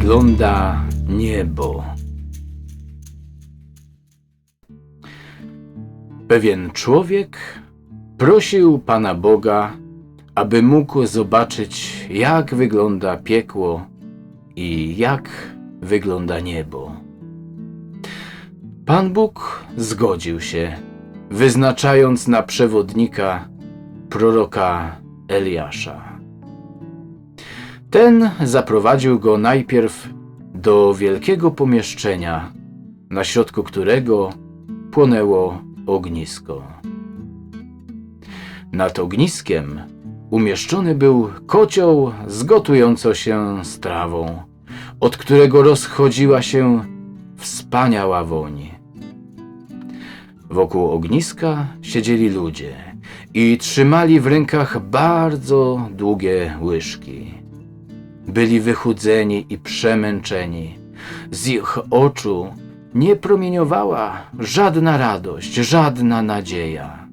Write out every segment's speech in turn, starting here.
wygląda niebo? Pewien człowiek prosił Pana Boga, aby mógł zobaczyć, jak wygląda piekło i jak wygląda niebo. Pan Bóg zgodził się, wyznaczając na przewodnika proroka Eliasza. Ten zaprowadził go najpierw do wielkiego pomieszczenia, na środku którego płonęło ognisko. Nad ogniskiem umieszczony był kocioł z gotującą się strawą, od którego rozchodziła się wspaniała woń. Wokół ogniska siedzieli ludzie i trzymali w rękach bardzo długie łyżki. Byli wychudzeni i przemęczeni. Z ich oczu nie promieniowała żadna radość, żadna nadzieja.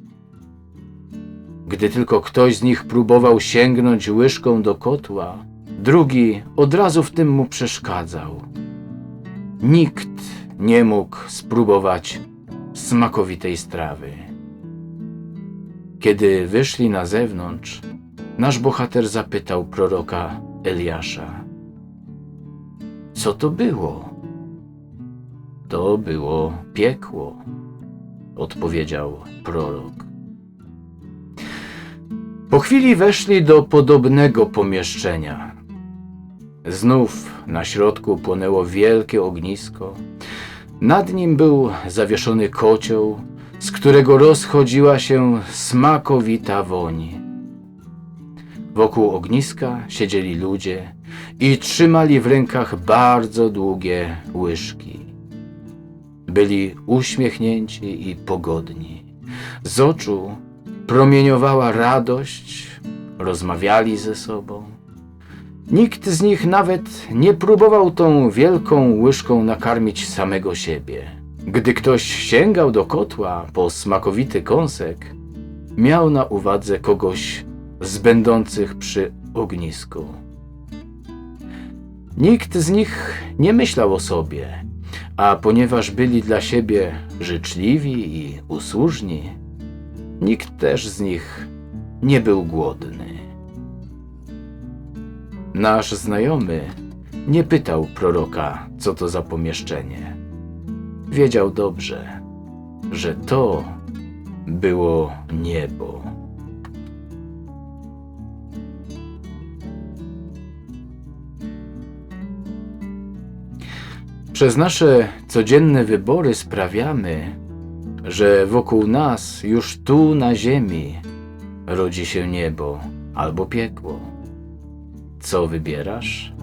Gdy tylko ktoś z nich próbował sięgnąć łyżką do kotła, drugi od razu w tym mu przeszkadzał. Nikt nie mógł spróbować smakowitej strawy. Kiedy wyszli na zewnątrz, nasz bohater zapytał proroka Eliasza: Co to było? To było piekło, odpowiedział prorok. Po chwili weszli do podobnego pomieszczenia. Znów na środku płonęło wielkie ognisko. Nad nim był zawieszony kocioł, z którego rozchodziła się smakowita woń. Wokół ogniska siedzieli ludzie i trzymali w rękach bardzo długie łyżki. Byli uśmiechnięci i pogodni. Z oczu promieniowała radość, rozmawiali ze sobą. Nikt z nich nawet nie próbował tą wielką łyżką nakarmić samego siebie. Gdy ktoś sięgał do kotła po smakowity kąsek, miał na uwadze kogoś z będących przy ognisku. Nikt z nich nie myślał o sobie, a ponieważ byli dla siebie życzliwi i usłużni, nikt też z nich nie był głodny. Nasz znajomy nie pytał proroka, co to za pomieszczenie. Wiedział dobrze, że to było niebo. Przez nasze codzienne wybory sprawiamy, że wokół nas, już tu na ziemi, rodzi się niebo albo piekło. Co wybierasz?